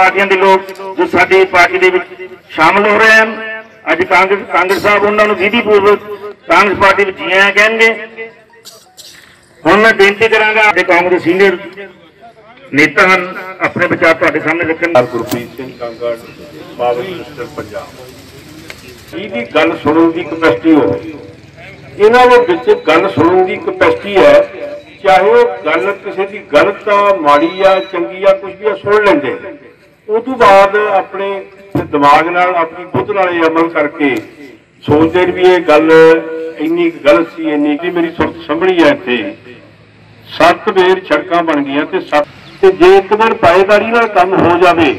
ਪਾਰਟੀਆਂ ਦੇ ਲੋਕ ਜੋ ਸਾਡੀ ਪਾਰਟੀ ਦੇ ਵਿੱਚ ਸ਼ਾਮਲ ਹੋ ਰਹੇ ਹਨ। ਅੱਜ ਕਾਂਗਰਸ ਕਾਂਗਰਸ ਸਾਹਿਬ ਉਹਨਾਂ ਨੂੰ ਵਿਧੀ ਪੂਰਵਕ ਕਾਂਗਰਸ ਪਾਰਟੀ ਵਿੱਚ ਜੀ ਕਹਿਣਗੇ। ਹੁਣ ਮੈਂ ਬੇਨਤੀ ਕਰਾਂਗਾ ਕਿ ਕਾਂਗਰਸ ਸੀਨੀਅਰ ਨੇਤਾ ਹਨ, ਆਪਣੇ ਵਿਚਾਰ ਤੁਹਾਡੇ ਸਾਹਮਣੇ ਰੱਖਣ। Gurpreet Singh Kangar, power minister Punjab. ਇਹਦੀ ਗੱਲ ਸੁਣਨ ਦੀ ਕਪੈਸਿਟੀ ਹੋਵੇ ਇਹਨਾਂ ਦੇ ਵਿੱਚ ਗੱਲ ਸੁਣਨ ਦੀ ਕਪੈਸਿਟੀ ਹੈ, ਚਾਹੇ ਉਹ ਗੱਲ ਕਿਸੇ ਦੀ ਗਲਤ ਆ, ਮਾੜੀ ਆ, ਚੰਗੀ ਆ ਕੁਝ ਵੀ ਆ, ਸੁਣ ਲੈਂਦੇ। ਨੇ। ਉਹ ਤੋਂ ਬਾਅਦ ਆਪਣੇ ਦਿਮਾਗ ਨਾਲ, ਆਪਣੀ ਬੁੱਧ ਨਾਲ ਇਹ ਅਮਲ ਕਰਕੇ ਸੋਚਦੇ ਵੀ ਇਹ ਗੱਲ ਇੰਨੀ ਗਲਤ ਸੀ, ਇੰਨੀ ਕਿ ਮੇਰੀ ਸੁਰਤ ਸੰਭਲੀ ਹੈ ਇੱਥੇ ਸੱਤ ਵੇਰ ਸੜਕਾਂ ਬਣ ਗਈਆਂ ਤੇ ਸੱਤ ਤੇ ਜੇ ਇੱਕ ਦਿਨ ਪਾਏਦਾਰੀ ਨਾਲ ਕੰਮ ਹੋ ਜਾਵੇ,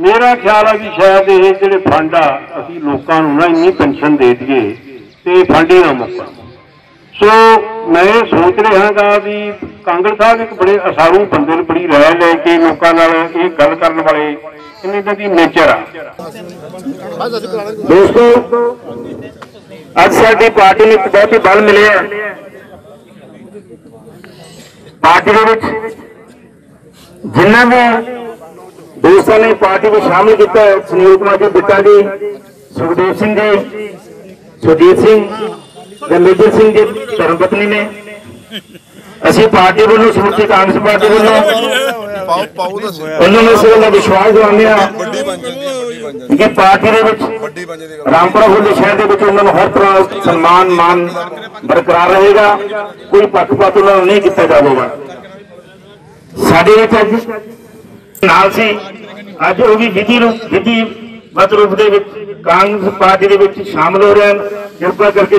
ਮੇਰਾ ਖਿਆਲ ਆ ਵੀ ਸ਼ਾਇਦ ਇਹ ਜਿਹੜੇ ਫੰਡ ਆ, ਅਸੀਂ ਲੋਕਾਂ ਨੂੰ ਨਾ ਇੰਨੀ ਪੈਨਸ਼ਨ ਦੇ ਦਈਏ ਤੇ ਫੰਡ ਹੀ ਨਾ ਮੁੱਕਣ ਸੋ ਮੈਂ ਸੋਚ ਰਿਹਾ ਰਿਹਾਗਾ ਵੀ ਕਾਂਗੜ ਸਾਹਿਬ ਇੱਕ ਬੜੇ ਅਸਾਰੂ ਬੰਦੇ ਨੇ ਬੜੀ ਰਾਏ ਲੈ ਕੇ ਲੋਕਾਂ ਨਾਲ ਇਹ ਗੱਲ ਕਰਨ ਵਾਲੇ ਇਹਨਾਂ ਦੀ ਨੇਚਰ ਆ? ਦੋਸਤੋ ਅੱਜ ਸਾਡੀ ਪਾਰਟੀ ਨੂੰ ਇੱਕ ਬਹੁਤ ਹੀ ਬਲ ਮਿਲਿਆ ਪਾਰਟੀ ਦੇ ਵਿੱਚ ਜਿਨ੍ਹਾਂ ਵੀ ਦੋਸਤਾਂ ਨੇ ਪਾਰਟੀ ਵਿੱਚ ਸ਼ਾਮਲ ਕੀਤਾ ਹੈ, ਸੁਨੀਲ ਕੁਮਾਰ ਜੀ ਬਿੱਟਾ ਜੀ ਸੁਖਦੇਵ ਸਿੰਘ ਜੀ ਸੁਜੀਤ ਸਿੰਘ ਤੇ ਮੇਜਰ ਸਿੰਘ ਜੀ ਧਰਮਪਤਨੀ ਨੇ। ਅਸੀਂ ਪਾਰਟੀ ਵੱਲੋਂ ਸਮੁੱਚੀ ਕਾਂਗਰਸ ਪਾਰਟੀ ਵੱਲੋਂ ਪਾਉ ਪਾਉ ਦਾ ਉਹਨਾਂ ਨੂੰ ਇਸ ਵੱਲੋਂ ਵਿਸ਼ਵਾਸ ਦਿਵਾਉਂਦੇ ਆ ਵੱਡੀ ਜਾਂਦੀ ਕਿ ਪਾਰਟੀ ਦੇ ਵਿੱਚ ਵੱਡੀ ਹੈ। ਰਾਮਪੁਰਾ ਹੋਲੀ ਸ਼ਹਿਰ ਦੇ ਵਿੱਚ ਉਹਨਾਂ ਨੂੰ ਹਰ ਤਰ੍ਹਾਂ ਦਾ ਸਨਮਾਨ ਮਾਨ ਬਰਕਰਾਰ ਰਹੇਗਾ। ਕੋਈ ਪੱਖਪਾਤ ਉਹਨਾਂ ਨੂੰ ਨਹੀਂ ਕੀਤਾ ਜਾਵੇਗਾ। ਸਾਡੇ ਵਿੱਚ ਅੱਜ ਨਾਲ ਸੀ। ਅੱਜ ਉਹ ਵੀ ਵਿਧੀ ਰੂਪ ਵਿਧੀ ਮਤ ਰੂਪ ਦੇ ਵਿੱਚ ਕਾਂਗਰਸ ਪਾਰਟੀ ਦੇ ਵਿੱਚ ਸ਼ਾਮਲ ਹੋ ਰਹੇ ਹਨ। ਕਿਰਪਾ ਕਰਕੇ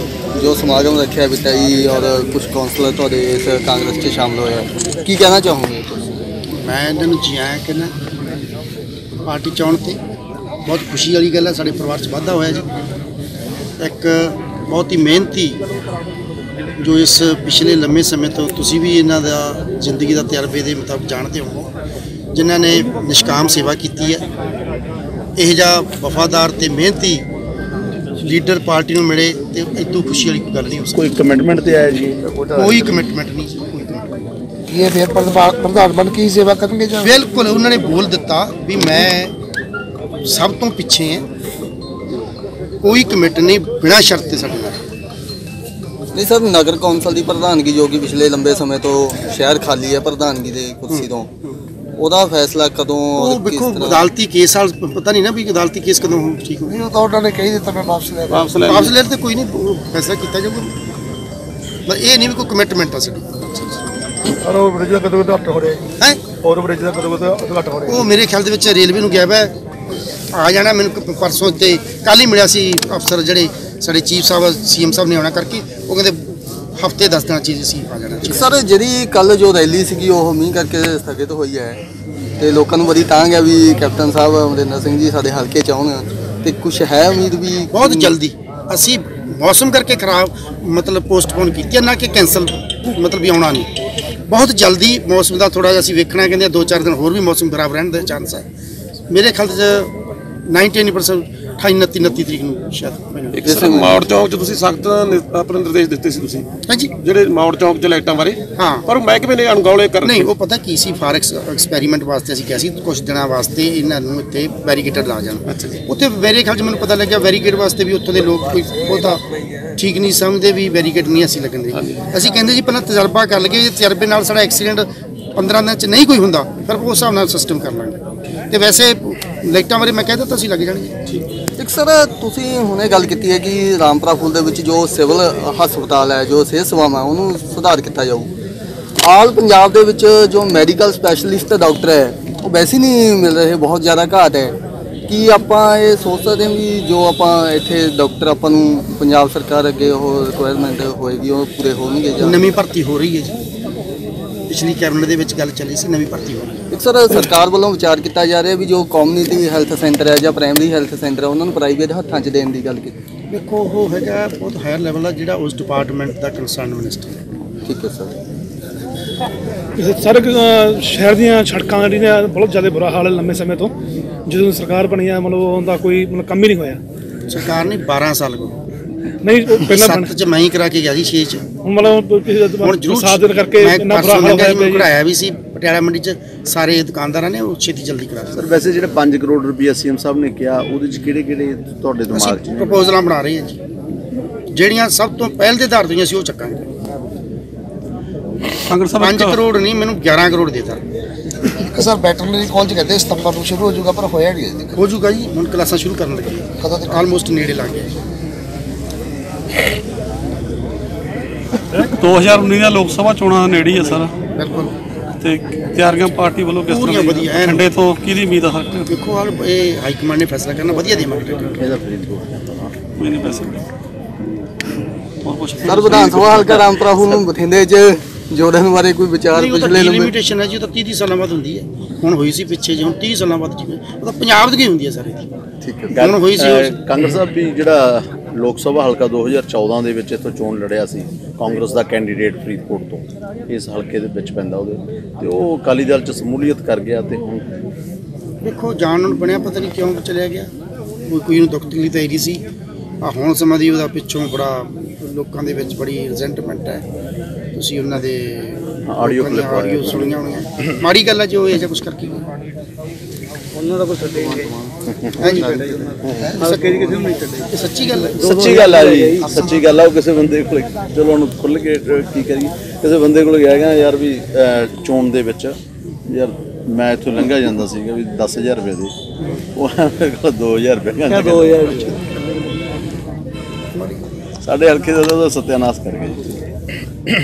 ਜੋ ਸਮਾਗਮ ਰੱਖਿਆ ਬਿੱਟਾ ਜੀ ਔਰ ਕੁਝ ਕਾਉਂਸਲਰ ਤੁਹਾਡੇ ਇਸ ਕਾਂਗਰਸ 'ਚ ਸ਼ਾਮਲ ਹੋਏ ਆ। ਕੀ ਕਹਿਣਾ ਚਾਹੋਗੇ ਮੈਂ ਇਹਨਾਂ ਨੂੰ ਜੀ ਆਇਆਂ ਕਹਿੰਦਾ, ਪਾਰਟੀ ਚੋਣ ਤੇ ਬਹੁਤ ਖੁਸ਼ੀ ਵਾਲੀ ਗੱਲ ਹੈ ਸਾਡੇ ਪਰਿਵਾਰ 'ਚ ਵਾਧਾ ਹੋਇਆ ਜੀ। ਇੱਕ ਬਹੁਤ ਹੀ ਮਿਹਨਤੀ ਜੋ ਇਸ ਪਿਛਲੇ ਲੰਮੇ ਸਮੇਂ ਤੋਂ ਤੁਸੀਂ ਵੀ ਇਹਨਾਂ ਦਾ ਜ਼ਿੰਦਗੀ ਦਾ ਤਜਰਬੇ ਦੇ ਮੁਤਾਬਕ ਜਾਣਦੇ ਹੋ ਜਿਨ੍ਹਾਂ ਨੇ ਨਿਸ਼ਕਾਮ ਸੇਵਾ ਕੀਤੀ ਹੈ। ਇਹ ਜਿਹਾ ਵਫਾਦਾਰ ਤੇ ਮਿਹਨਤੀ ਲੀਡਰ ਪਾਰਟੀ ਨੂੰ ਮਿਲੇ ਤੇ ਇਤੋਂ ਖੁਸ਼ੀ ਵਾਲੀ ਕੋਈ ਗੱਲ ਨਹੀਂ ਹੋ ਸਕਦੀ। ਕੋਈ ਕਮਿਟਮੈਂਟ ਤੇ ਆਇਆ ਜੀ? ਕੋਈ ਕਮਿਟਮੈਂਟ ਨਹੀਂ ਕੋਈ commitment ਇਹ ਫਿਰ ਪ੍ਰਧਾਨ ਪ੍ਰਧਾਨ ਬਣ ਕੇ ਹੀ ਸੇਵਾ ਕਰਨਗੇ ਜਾਂ? ਬਿਲਕੁਲ ਉਹਨਾਂ ਨੇ ਬੋਲ ਦਿੱਤਾ ਵੀ ਮੈਂ ਸਭ ਤੋਂ ਪਿੱਛੇ ਹਾਂ। ਕੋਈ ਕਮਿਟ ਨਹੀਂ ਬਿਨਾਂ ਸ਼ਰਤ ਤੇ ਸਾਡੇ ਨਾਲ। ਨਹੀਂ ਸਰ ਨਗਰ ਕੌਂਸਲ ਦੀ ਪ੍ਰਧਾਨਗੀ ਜੋ ਕਿ ਪਿਛਲੇ ਲੰਬੇ ਸਮੇਂ ਤੋਂ ਸ਼ਹਿਰ ਖਾਲੀ ਹੈ ਪ੍ਰਧਾਨਗੀ ਦੇ ਕੁਰਸੀ ਤੋਂ ਉਹਦਾ ਫੈਸਲਾ ਕਦੋਂ ਉਹ ਕਿਸ ਵੇਖੋ ਤਰ੍ਹਾਂ? ਅਦਾਲਤੀ ਕੇਸ ਵਾਲ ਪਤਾ ਨਹੀਂ ਨਾ ਵੀ ਅਦਾਲਤੀ ਕੇਸ ਕਦੋਂ ਹੋਊ, ਠੀਕ ਹੋਊ ਨਹੀਂ ਉਹ ਤਾਂ ਉਹਨਾਂ ਨੇ ਕਹੀ ਦਿੱਤਾ ਮੈਂ ਵਾਪਸ ਲੈ ਰਿਹਾ ਵਾਪਸ ਲੈ ਤੇ ਕੋਈ ਨਹੀਂ ਉਹ ਫੈਸਲਾ ਕੀਤਾ ਜਾਊਗਾ। ਪਰ ਇਹ ਨਹੀਂ ਵੀ ਕੋਈ ਕਮਿਟਮੈਂਟ ਆ ਸਾਡੀ। ਔਰ ਉਹ ਬ੍ਰਿਜ ਦਾ ਕਦੋਂ ਕਦੋਂ ਹੋ ਰਿਹਾ ਜੀ? ਹੈ? ਔਰ ਬ੍ਰਿਜ ਦਾ ਕਦੋਂ ਕਦੋਂ ਉਦਘਾਟਨ ਹੋ ਰਿਹਾ ਉਹ ਮੇਰੇ ਖਿਆਲ ਦੇ ਵਿੱਚ ਰੇਲਵੇ ਨੂੰ ਗਿਆ ਵਾ ਆ ਜਾਣਾ ਮੈਨੂੰ ਕ- ਪਰਸੋਂ ਤੇ ਕੱਲ ਹੀ ਮਿਲਿਆ ਸੀ ਅਫਸਰ ਜਿਹੜੇ ਸਾਡੇ ਚੀਫ ਸਾਹਿਬ ਸੀਐਮ ਸਾਹਿਬ ਨੇ ਆਉਣਾ ਕਰਕੇ। ਉਹ ਕਹਿੰਦੇ ਹਫ਼ਤੇ 10 ਦਿਨਾਂ ਚੀਜ਼ ਸੀ ਆ ਜਾਣਾ ਸਰ ਜਿਹੜੀ ਕੱਲ ਜੋ ਰੈਲੀ ਸੀਗੀ ਉਹ ਮੀਂਹ ਕਰਕੇ ਸਥਗਿਤ ਹੋਈ ਹੈ ਤੇ ਲੋਕਾਂ ਨੂੰ ਬੜੀ ਤਾਂਘ ਹੈ ਵੀ ਕੈਪਟਨ ਸਾਹਿਬ ਅਮਰਿੰਦਰ ਸਿੰਘ ਜੀ ਸਾਡੇ ਹਲਕੇ ਚ ਆਉਣ ਤੇ ਕੁਝ ਹੈ ਉਮੀਦ ਵੀ ਬਹੁਤ ਜਲਦੀ। ਅਸੀਂ ਮੌਸਮ ਕਰਕੇ ਖਰਾਬ ਮਤਲਬ ਪੋਸਟਪੋਨ ਕੀਤੀ ਹੈ ਨਾ ਕਿ ਕੈਨਸਲ ਮਤਲਬ ਵੀ ਆਉਣਾ ਨਹੀਂ। ਬਹੁਤ ਜਲਦੀ ਮੌਸਮ ਦਾ ਥੋੜਾ ਜਿਹਾ ਅਸੀਂ ਵੇਖਣਾ ਕਹਿੰਦੇ ਆ ਦੋ ਚਾਰ ਦਿਨ ਹੋਰ ਵੀ ਮੌਸਮ ਖਰਾਬ ਰਹਿਣ ਦੇ ਚਾਂਸ ਹੈ। ਮੇਰੇ ਖਿਆਲ 'ਚ 99% 28 29 29 ਤਰੀਕ ਨੂੰ ਸ਼ਾਇਦ ਮੈਨੂੰ ਇੱਕ ਸਰ ਮੌੜ ਚੌਕ 'ਚ ਤੁਸੀਂ ਸਖਤ ਆਪਣੇ ਨਿਰਦੇਸ਼ ਦਿੱਤੇ ਸੀ ਤੁਸੀਂ। ਹਾਂਜੀ। ਜਿਹੜੇ ਮੌੜ ਚੌਕ 'ਚ ਲਾਈਟਾਂ ਬਾਰੇ। ਹਾਂ। ਪਰ ਉਹ ਮਹਿਕਮੇ ਨੇ ਅਣਗੌਲੇ ਕਰ ਨਹੀਂ ਉਹ ਪਤਾ ਕੀ ਸੀ ਫਾਰ ਐਕਸਪੈਰੀਮੈਂਟ ਵਾਸਤੇ ਅਸੀਂ ਕਿਹਾ ਸੀ ਕੁਝ ਦਿਨਾਂ ਵਾਸਤੇ ਇਹਨਾਂ ਨੂੰ ਇੱਥੇ ਬੈਰੀਕੇਡਰ ਲਾ ਜਾਣ। ਉੱਥੇ ਮੇਰੇ ਖਿਆਲ 'ਚ ਮੈਨੂੰ ਪਤਾ ਲੱਗਿਆ ਬੈਰੀਕੇਡ ਵਾਸਤੇ ਵੀ ਉੱਥੋਂ ਦੇ ਲੋਕ ਕੋਈ ਬਹੁਤਾ ਠੀਕ ਨਹੀਂ ਸਮਝਦੇ ਵੀ ਬੈਰੀਕੇਡ ਨਹੀਂ ਅਸੀਂ ਲੱਗਣ ਦੇ ਅਸੀਂ ਕਹਿੰਦੇ ਜੀ ਪਹਿਲਾਂ ਤਜਰਬਾ ਕਰ ਲਈਏ ਜੇ ਤਜਰਬੇ ਨਾਲ ਸਾਡਾ ਐਕਸੀਡੈਂਟ 15 ਦਿਨ 'ਚ ਨਹੀਂ ਕੋਈ ਹੁੰਦਾ ਫਿਰ ਉਸ ਹਿਸਾਬ ਨਾਲ ਸਿਸਟਮ ਕਰ ਲਾਂਗੇ। ਤੇ ਵੈਸੇ ਲਾਈਟਾਂ ਬਾਰੇ ਮੈਂ ਕਹਿ ਦਿੱਤਾ ਸੀ ਲੱਗ ਜਾਣਗੇ ਇੱਕ ਸਰ ਤੁਸੀਂ ਹੁਣੇ ਗੱਲ ਕੀਤੀ ਹੈ ਕਿ ਰਾਮਪੁਰਾ ਫੂਲ ਦੇ ਵਿੱਚ ਜੋ ਸਿਵਲ ਹਸਪਤਾਲ ਹੈ ਜੋ ਸਿਹਤ ਸੇਵਾਵਾਂ ਉਹਨੂੰ ਸੁਧਾਰ ਕੀਤਾ ਜਾਊ। ਆਲ ਪੰਜਾਬ ਦੇ ਵਿੱਚ ਜੋ ਮੈਡੀਕਲ ਸਪੈਸ਼ਲਿਸਟ ਡਾਕਟਰ ਹੈ ਉਹ ਵੈਸੇ ਨਹੀਂ ਮਿਲ ਰਹੇ ਬਹੁਤ ਜ਼ਿਆਦਾ ਘਾਟ ਹੈ। ਕੀ ਆਪਾਂ ਇਹ ਸੋਚ ਸਕਦੇ ਹਾਂ ਵੀ ਜੋ ਆਪਾਂ ਇੱਥੇ ਡਾਕਟਰ ਆਪਾਂ ਨੂੰ ਪੰਜਾਬ ਸਰਕਾਰ ਅੱਗੇ ਉਹ ਰਿਕੁਆਇਰਮੈਂਟ ਹੋਏਗੀ ਉਹ ਪੂਰੇ ਹੋਣਗੇ ਜਾਂ ਨਵੀਂ ਭਰਤੀ ਹੋ ਰਹੀ ਹੈ ਜੀ। ਪਿਛਲੀ ਕੈਬਨਿਟ ਦੇ ਵਿੱਚ ਗੱਲ ਚੱਲੀ ਸੀ ਨਵੀਂ ਭਰਤੀ ਹੋ ਰਹੀ ਹੈ। ਇੱਕ ਸਰ ਸਰਕਾਰ ਵੱਲੋਂ ਵਿਚਾਰ ਕੀਤਾ ਜਾ ਰਿਹਾ ਵੀ ਜੋ ਕਮਿਊਨਿਟੀ ਹੈਲਥ ਸੈਂਟਰ ਹੈ ਜਾਂ ਪ੍ਰਾਇਮਰੀ ਹੈਲਥ ਸੈਂਟਰ ਹੈ ਉਹਨਾਂ ਨੂੰ ਪ੍ਰਾਈਵੇਟ ਹੱਥਾਂ 'ਚ ਦੇਣ ਦੀ ਗੱਲ ਕੀਤੀ। ਦੇਖੋ ਉਹ ਹੈਗਾ ਬਹੁਤ ਹਾਇਰ ਲੈਵਲ ਦਾ ਜਿਹੜਾ ਉਸ ਡਿਪਾਰਟਮੈਂਟ ਦਾ ਕੰਸਰਨ ਮਿਨਿਸਟਰ ਹੈ। ਠੀਕ ਹੈ ਸਰ। ਸਰ ਸ਼ਹਿਰ ਦੀਆਂ ਸੜਕਾਂ ਜਿਹੜੀਆਂ ਬਹੁਤ ਜ਼ਿਆਦਾ ਬੁਰਾ ਹਾਲ ਹੈ ਲੰਮੇ ਸਮੇਂ ਤੋਂ। ਜਦੋਂ ਸਰਕਾਰ ਬਣੀ ਹੈ ਮਤਲਬ ਉਹਦਾ ਕੋਈ ਮਤਲਬ ਕੰਮ ਹੀ ਨਹੀਂ ਹੋਇਆ। ਸਰਕਾਰ ਨੇ 12 ਸਾਲ ਕੋ ਨਹੀਂ ਉਹ ਪਹਿਲਾਂ ਸੱਤ ਚ ਮੈਂ ਹੀ ਕਰਾ ਕੇ ਗਿਆ ਜੀ 6 ਚ। ਹੁਣ ਮਤਲਬ ਹੁਣ ਜ਼ਰੂਰ ਸਾਧ ਦਿਨ ਕਰਕੇ ਇੰਨਾ ਬੁਰਾ ਹਾਲ ਹੋਇਆ ਪਿਆ ਕਢਾਇਆ ਵੀ ਸੀ ਪਟਿਆਲਾ ਮੰਡੀ ਚ ਸਾਰੇ ਦੁਕਾਨਦਾਰਾਂ ਨੇ ਉਹ ਛੇਤੀ ਜਲਦੀ ਕਰਾ ਦਿੱਤਾ। ਸਰ ਵੈਸੇ ਜਿਹੜੇ 5 ਕਰੋੜ ਰੁਪਏ ਸੀਐਮ ਸਾਹਿਬ ਨੇ ਕਿਹਾ ਉਹਦੇ ਚ ਕਿਹੜੇ ਕਿਹੜੇ ਤੁਹਾਡੇ ਦਿਮਾਗ 'ਚ ਪ੍ਰਪੋਜ਼ਲਾਂ ਬਣਾ ਰਹੇ ਹਾਂ ਜੀ। ਜਿਹੜੀਆਂ ਸਭ ਤੋਂ ਪਹਿਲ ਦੇ ਆਧਾਰ ਤੇ ਅਸੀਂ ਉਹ ਚੱਕਾਂਗੇ। ਕਾਂਗਰਸ ਸਾਹਿਬ 5 ਕਰੋੜ ਨਹੀਂ ਮੈਨੂੰ 11 ਕਰੋੜ ਦੇਤਾ। ਸਰ ਵੈਟਰਨਰੀ ਕਾਲਜ ਕਹਿੰਦੇ? ਸਤੰਬਰ ਨੂੰ ਸ਼ੁਰੂ ਹੋ ਜਾਊਗਾ ਪਰ ਹੋਇਆ ਨਹੀਂ ਅਜੇ ਹੋ ਜਾਊਗਾ ਜੀ ਹੁਣ ਕਲਾਸਾਂ ਸ਼ੁਰੂ ਕਰਨ ਲੱਗੇ। ਕਦੋਂ ਤੱਕ? ਆਲਮੋਸਟ ਨੇੜੇ ਲੱਗ ਗਿਆ 2019 ਦੀਆਂ ਲੋਕ ਸਭਾ ਚੋਣਾਂ ਨੇੜੇ ਹੀ ਆ ਸਰ। ਬਿਲਕੁਲ। ਤੇ ਤਿਆਰੀਆਂ ਪਾਰਟੀ ਵੱਲੋਂ ਕਿਸ ਪੂਰੀਆਂ ਤਰ੍ਹਾਂ ਵਧੀਆ, ਦੀ ਐਨ। ਠੰਡੇ ਤੋਂ ਕਿਹਦੀ ਉਮੀਦ ਆ ਸਰ? ਦੇਖੋ ਹਾਲ ਇਹ ਹਾਈ ਕਮਾਂਡ ਨੇ ਫੈਸਲਾ ਕਰਨਾ ਵਧੀਆ ਦੇਵਾਂਗੇ। ਇਹਦਾ ਫਰੀਦਕੋਟ। ਕੋਈ ਨਹੀਂ ਪੈਸੇ। ਹੋਰ ਕੁਛ? ਸਰ ਵਿਧਾਨ ਸਭਾ ਹਲਕਾ ਰਾਮਪੁਰਾ ਨੂੰ ਬਠਿੰਡੇ 'ਚ ਜੋੜਨ ਬਾਰੇ ਕੋਈ ਵਿਚਾਰ ਪਿਛਲੇ ਲੰਬੇ ਲਿਮਿਟੇਸ਼ਨ ਹੈ ਜੀ ਉਹ ਤਾਂ 30 30 ਸਾਲਾਂ ਬਾਅਦ ਹੁੰਦੀ ਹੈ। ਹੁਣ ਹੋਈ ਸੀ ਪਿੱਛੇ ਜੀ ਹੁਣ 30 ਸਾਲਾਂ ਬਾਅਦ ਜਿਵੇਂ ਉਹ ਤਾਂ ਪੰਜਾਬ ਦੀ ਹੁੰਦੀ ਹੈ ਸਾਰੇ। ਠੀਕ ਹੈ। ਹੁਣ ਹੋਈ ਸੀ ਕਾਂਗਰਸ ਸਾਹਿਬ ਵੀ ਜਿਹੜਾ ਲੋਕ ਸਭਾ ਹਲਕਾ 2014 ਦੇ ਵਿੱਚ ਇੱਥੋਂ ਚੋਣ ਲੜਿਆ ਸੀ ਕਾਂਗਰਸ ਦਾ ਕੈਂਡੀਡੇਟ ਫਰੀਦਕੋਟ ਤੋਂ। ਇਸ ਹਲਕੇ ਦੇ ਵਿੱਚ ਪੈਂਦਾ ਉਹਦੇ। ਤੇ ਉਹ ਅਕਾਲੀ ਦਲ ਚ ਸਮੂਲੀਅਤ ਕਰ ਗਿਆ ਤੇ ਹੁਣ ਦੇਖੋ ਜਾਣ ਨੂੰ ਬਣਿਆ ਪਤਾ ਨਹੀਂ ਕਿਉਂ ਚਲਿਆ ਗਿਆ। ਕੋਈ ਕੋਈ ਨੂੰ ਦੁੱਖ ਤਕਲੀਫ ਨਹੀਂ ਸੀ। ਆ ਹੁਣ ਸਮਾਂ ਦੀ ਉਹਦਾ ਪਿੱਛੋਂ ਬੜਾ ਲੋਕਾਂ ਦੇ ਵਿੱਚ ਬੜੀ ਰਿਜ਼ੈਂਟਮੈਂਟ ਹੈ। ਤੁਸੀਂ ਉਹਨਾਂ ਦੇ ਆਡੀਓ ਆਇਆ। ਆਡੀਓ ਸੁਣੀਆਂ ਹੋਣੀਆਂ। ਮਾੜੀ ਗੱਲ ਹੈ ਜੋ ਇਹ ਜਿਹਾ ਕੁਝ ਕਰਕੇ ਉਹਨਾਂ ਦਾ ਕੋਈ ਛੱਡੇ ਹਾਂਜੀ। ਹਲਕੇ ਕਿਸੇ ਨੂੰ ਨਹੀਂ ਛੱਡੇ ਸੱਚੀ ਗੱਲ ਹੈ। ਸੱਚੀ ਗੱਲ ਆ ਜੀ ਸੱਚੀ ਗੱਲ ਆ ਉਹ ਕਿਸੇ ਬੰਦੇ ਕੋਲ ਚਲੋ ਉਹਨੂੰ ਖੁੱਲ ਕੇ ਅਹ, ਕੀ ਕਰੀਏ? ਕਿਸੇ ਬੰਦੇ ਕੋਲ ਗਿਆ ਗਿਆ ਯਾਰ ਵੀ ਅਹ, ਚੋਣ ਦੇ ਵਿੱਚ। ਯਾਰ ਮੈਂ ਇੱਥੋਂ ਲੰਘਾ ਜਾਂਦਾ ਸੀਗਾ ਵੀ 10000 ਰੁਪਏ ਦੇ। ਉਹ ਮੇਰੇ ਕੋਲ 2000 ਰੁਪਏ ਕਹਿੰਦਾ 2000 ਸਾਡੇ ਹਲਕੇ ਦਾ ਤਾਂ ਉਹਦਾ ਸਤਿਆਨਾਸ਼ ਕਰ ਗਿਆ ਜੀ।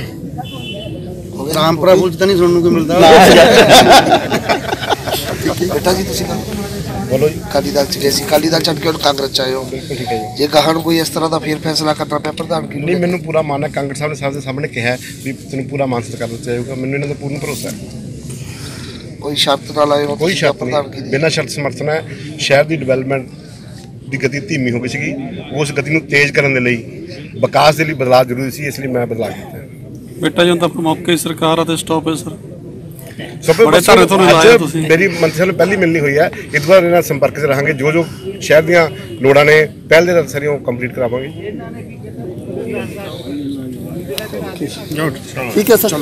ਰਾਮਪੁਰਾ ਬੁਲਟ ਤਾਂ ਨਹੀਂ ਸੁਣਨ ਨੂੰ ਕੋਈ ਮਿਲਦਾ। ਬੇਟਾ ਜੀ ਤੁਸੀਂ ਬੋਲੋ ਜੀ। ਕਾਲੀ ਦਲ ਚ ਗਏ ਸੀ। ਕਾਲੀ ਦਲ ਛੱਡ ਕੇ ਹੁਣ ਕਾਂਗਰਸ ਚ ਆਏ ਹੋ। ਬਿਲਕੁਲ ਠੀਕ ਹੈ ਜੀ। ਜੇ ਗਾਹਾਂ ਨੂੰ ਕੋਈ ਇਸ ਤਰ੍ਹਾਂ ਦਾ ਫੇਰ ਫੈਸਲਾ ਕਰਨਾ ਪਿਆ ਪ੍ਰਧਾਨ ਕੀ ਨਹੀਂ ਮੈਨੂੰ ਪੂਰਾ ਮਾਨ ਹੈ। ਕਾਂਗਰਸ ਸਾਹਿਬ ਨੇ ਸਾਹਿਬ ਦੇ ਸਾਹਮਣੇ ਕਿਹਾ ਹੈ ਵੀ ਤੈਨੂੰ ਪੂਰਾ ਮਾਨ ਸਤਿਕਾਰ ਦਿੱਤਾ ਜਾਊਗਾ। ਮੈਨੂੰ ਇਹਨਾਂ ਦਾ ਪੂਰਨ ਭਰੋਸਾ ਹੈ। ਕੋਈ ਸ਼ਰਤ ਨਾਲ ਆਏ ਹੋ ਕੋਈ ਤੁਸੀਂ ਸ਼ਰਤ ਪ੍ਰਧਾਨ ਕੀ ਨਹੀਂ ਬਿਨਾਂ ਸ਼ਰਤ ਸਮਰਥਨ ਹੈ। ਸ਼ਹਿਰ ਦੀ ਡਿਵੈਲਪਮੈਂਟ ਦੀ ਗਤੀ ਧੀਮੀ ਹੋ ਗਈ ਸੀਗੀ। ਉਸ ਗਤੀ ਨੂੰ ਤੇਜ਼ ਕਰਨ ਦੇ ਲਈ ਵਿਕਾਸ ਦੇ ਲਈ ਬਦਲਾਅ ਜ਼ਰੂਰੀ ਸੀ ਇਸ ਲਈ ਮੈਂ ਬਦਲਾਅ ਕੀਤਾ ਬੇਟਾ ਜੀ ਹੁਣ ਤਾਂ ਹੀ ਸਰਕਾਰ ਅਤੇ ਸਟਾਪ ਹੈ ਸਰ। ਸਭ ਬੜੇ ਧਰਨੇ ਤੋਂ ਲਾਇਆ ਤੁਸੀਂ। ਮੇਰੀ ਮੰਤਰੀ ਸਾਹਿਬ ਨਾਲ ਪਹਿਲੀ ਮਿਲਣੀ ਹੋਈ ਹੈ ਇਸ ਵਾਰ ਇਹਨਾਂ ਨਾਲ ਸੰਪਰਕ 'ਚ ਰਹਾਂਗੇ ਜੋ ਜੋ ਸ਼ਹਿਰ ਦੀਆਂ ਲੋੜਾਂ ਨੇ ਪਹਿਲ ਦੇ ਨਾਲ ਸਾਰੀਆਂ ਉਹ ਕੰਪਲੀਟ ਕਰਾਵਾਂਗੇ ਠੀਕ ਹੈ ਸਰ